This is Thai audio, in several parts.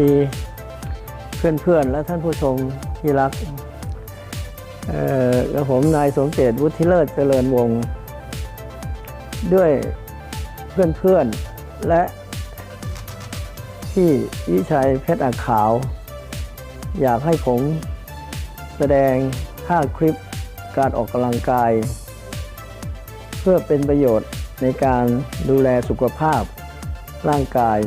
ดี เพื่อนๆ และท่านผู้ชมที่รักเอ่อกับผมนายสมเจตวุฒิเลิศเจริญวงศ์ด้วยเพื่อนๆ และพี่วิชัยเพชรอาขาว อยากให้ผมแสดง 5 คลิปการออกกำลังกาย เพื่อเป็นประโยชน์ในการดูแลสุขภาพร่างกาย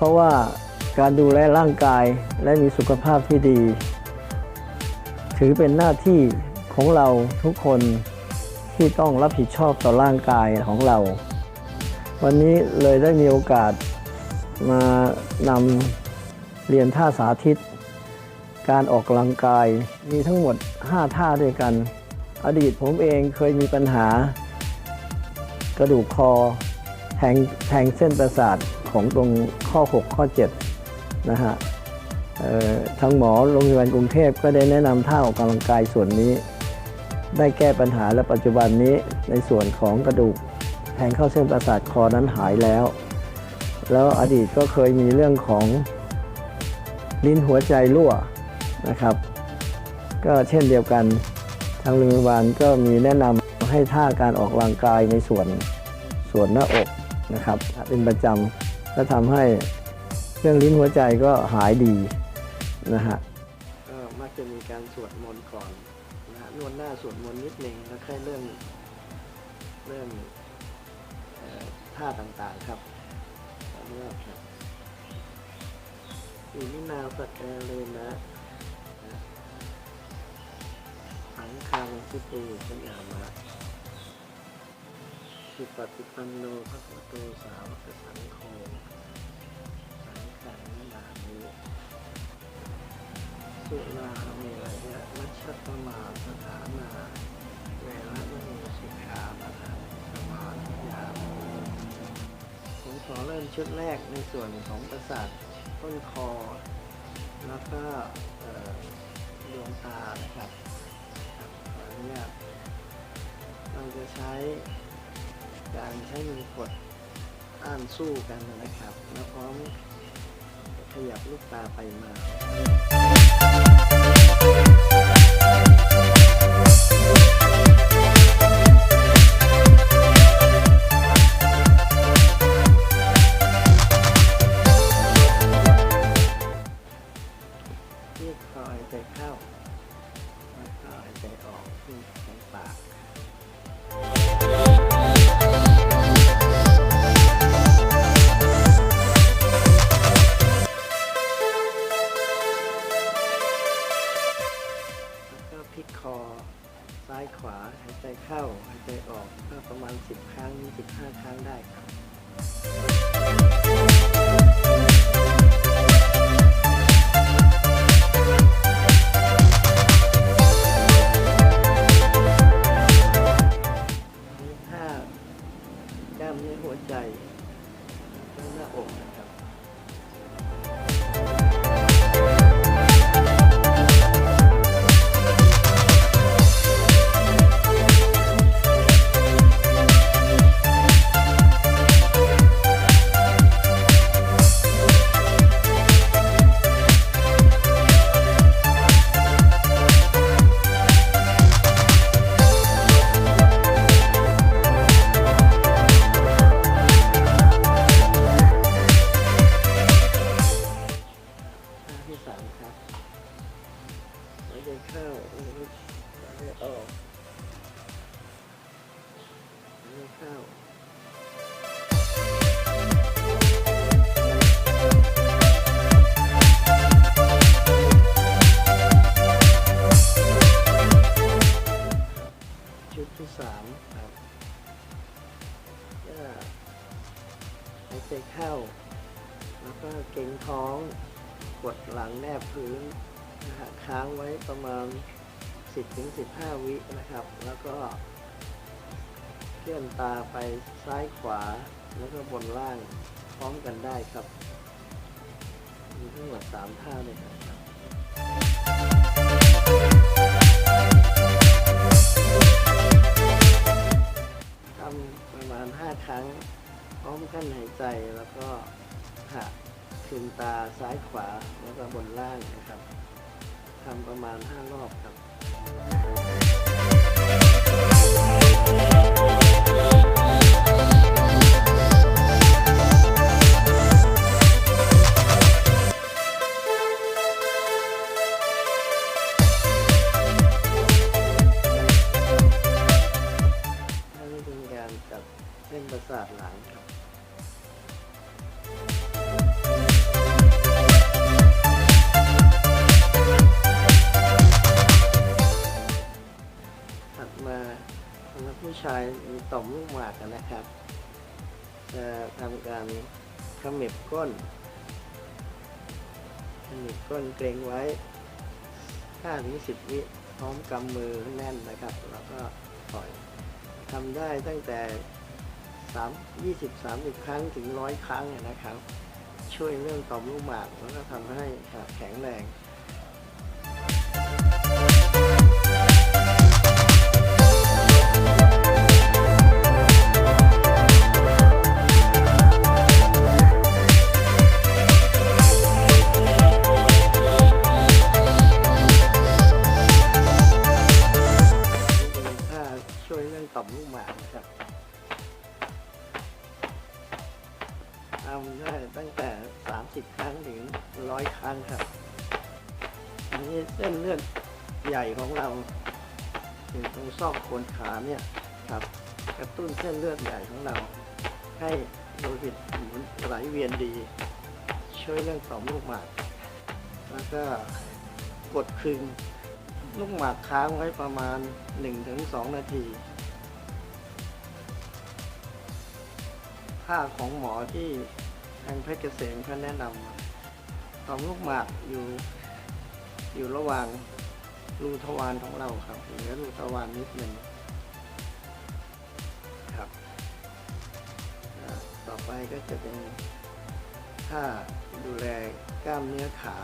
เพราะว่าการดูแลร่างกายและมีสุขภาพที่ดี ถือเป็นหน้าที่ของเราทุกคนที่ต้องรับผิดชอบต่อร่างกายของเรา วันนี้เลยได้มีโอกาสมานำเรียนท่าสาธิต การออกกำลังกายมีทั้งหมด 5 ท่าด้วยกัน อดีตผมเองเคยมีปัญหา กระดูกคอแทงแทงเส้นประสาท ของตรงข้อ 6 ข้อ 7 นะฮะทางหมอโรงพยาบาลกรุงเทพก็ได้แนะนำท่าออกกำลังกายส่วนนี้ ได้แก้ปัญหาและปัจจุบันนี้ในส่วนของกระดูกแทงเข้าเส้นประสาทคอนั้นหายแล้ว แล้วอดีตก็เคยมีเรื่องของลิ้นหัวใจรั่วนะครับ ก็เช่นเดียวกันทางโรงพยาบาลก็มีแนะนำให้ท่าการออกกำลังกายในส่วนส่วนหน้าอกนะครับ เป็นประจำ ก็ทำให้เรื่องลิ้นหัวใจก็หายดีนะฮะก็มักจะมีการสวดมนต์ก่อนนะฮะนวดหน้าสวดมนต์นิดหนึ่งแล้วค่อยเริ่มเริ่มเอ่อท่าต่างๆครับเริ่มครับอีนินาสแกเลยนะสังคังพุทโธสัญญามะ สุปฏิปันโนพระพุทโธสาวกสังโฆสังฆังนามิสุราเมรยะมัชฌปมาสถานาเวรมณีสิกขาปะทังสมาธิยามผมขอเริ่มชุดแรกในส่วนของประสาทต้นคอ แล้วก็ดวงตานะครับครับขออนุญาตเราจะใช้ การใช้มือกดอ่านสู้กันนะครับ แล้วพร้อมขยับลูกตาไปมาายขวาหายใจเข้าหายใจออกก็ประมาณ 10 ครั้ง 15 ครั้งได้ครับถ้ากล้ามเนื้อหัวใจ หายใจเข้าหายใจออกหายใจเข้าชุดที่สามครับก็หายใจเข้า แล้วก็เก่งท้อง กดหลังแนบพื้น นะฮะค้างไว้ประมาณ 10-15 วินะครับ แล้วก็เคลื่อนตาไปซ้ายขวาแล้วก็บนล่างพร้อมกันได้ครับ มีทั้งหมด3ท่าเลยครับทำประมาณ 5 ครั้ง พร้อมกั้นหายใจแล้วก็หักคลึงตาซ้ายขวาแล้วก็บนล่างนะครับ ทำประมาณ 5 รอบครับ อันนี้เป็นการจัดเส้นประสาทหลังครับ ชายมีต่อมลูกหมากนะครับ จะทำการขมิบก้นขมิบก้นเกรงไว้ 5-10 วิพร้อมกำมือแน่นนะครับ แล้วก็ปล่อยทำได้ตั้งแต่3 20 30 ครั้งถึง 100 ครั้งนะครับ ช่วยเรื่องต่อมลูกหมากแล้วก็ทำให้แข็งแรงำได้ตั้งแต่ 30 ครั้งถึง 100 ครั้งครับอันนี้เส้นเลือดใหญ่ของเราอยู่ตรงซอกโคนขาเนี่ยครับกระตุ้นเส้นเลือดใหญ่ของเรา ให้โลหิตหมุนไหลเวียนดี ช่วยเรื่องต่อมลูกหมาก แล้วก็กดคึงลูกหมากค้างไว้ประมาณ 1-2 นาที ค่าของหมอที่ทางเพชรเกษมเขาแนะนำต่อมลูกหมากอยู่อยู่ระหว่างรูทวารของเราครับเหนือรูทวารนิดหนึ่งครับต่อไปก็จะเป็นท่าดูแลกล้ามเนื้อขา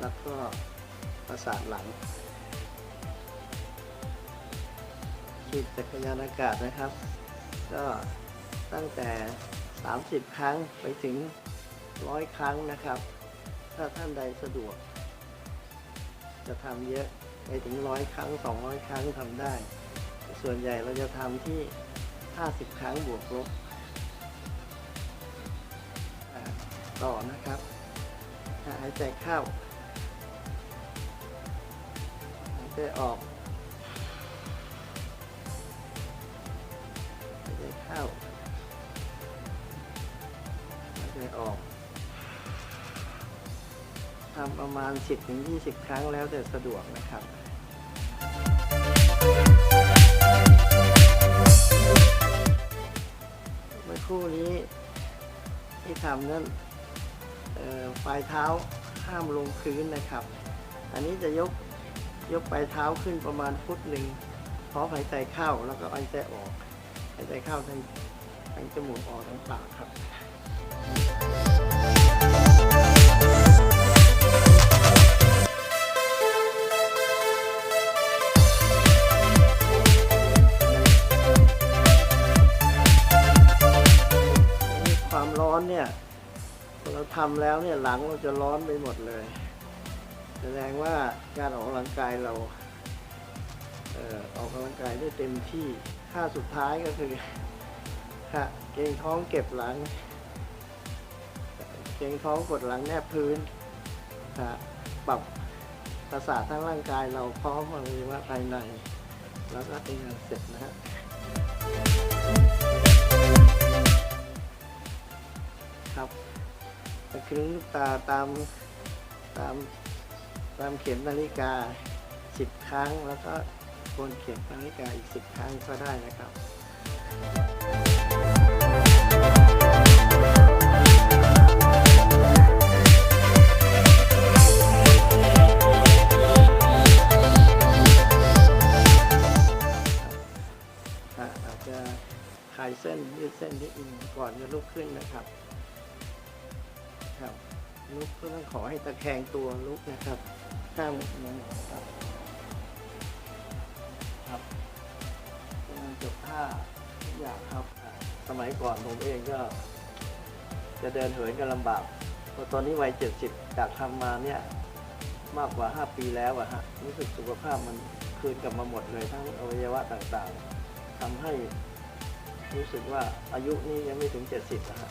แล้วก็ประสาทหลังฉีดจักรยานอากาศนะครับ ก็ ตั้งแต่ 30 ครั้งไปถึง 100 ครั้งนะครับ ถ้าท่านใดสะดวก จะทำเยอะไปถึง 100 ครั้ง 200 ครั้งทำได้ ส่วนใหญ่เราจะทำที่ 50 ครั้งบวกลบต่อนะครับหายใจเข้าหายใจออกหา ใจเข้าหายออกทำประมาณ 10-20 ครั้งแล้วแต่สะดวกนะครับเมื่อคู่นี้ที่ทำนั้นเอ่อปลายเท้าห้ามลงพื้นนะครับ อันนี้จะยกยกปลายเท้าขึ้นประมาณฟุตหนึ่งพร้อมหายใจเข้าแล้วก็หายใจออกหายใจเข้าทางทางจมูกออกทางปากครับ ความร้อนเนี่ยเราทำแล้วเนี่ยหลังเราจะร้อนไปหมดเลย แสดงว่าการออกกำลังกายเราเออออกกำลังกายได้เต็มที่ท่าสุดท้ายก็คือค่ะเกงท้องเก็บหลัง เกรงท้องกดหลังแนบพื้นค่ะปรับประสาททั้งร่างกายเราพร้อมอวัยวะภายใน แล้วก็เป็นงานเสร็จนะฮะครับตะครึงลูกตาตามตามตามเข็มนาฬิกา 10 ครั้ง แล้วก็โกนเข็มนาฬิกาอีก 10 ครั้งก็ได้นะครับ ขอให้ตะแคงตัวลุกนะครับห้ามงงครับครับจบท่าทุกอย่างครับ สมัยก่อนผมเองก็ จะเดินเหินกันลำบากพอตอนนี้วัยเจ็ดสิบจากทำมาเนี่ยมากกว่าห้าปีแล้วอะฮะรู้สึกสุขภาพมันคืนกลับมาหมดเลยทั้งอวัยวะต่างๆทำให้รู้สึกว่าอายุนี้ยังไม่ถึงเจ็ดสิบอะฮะ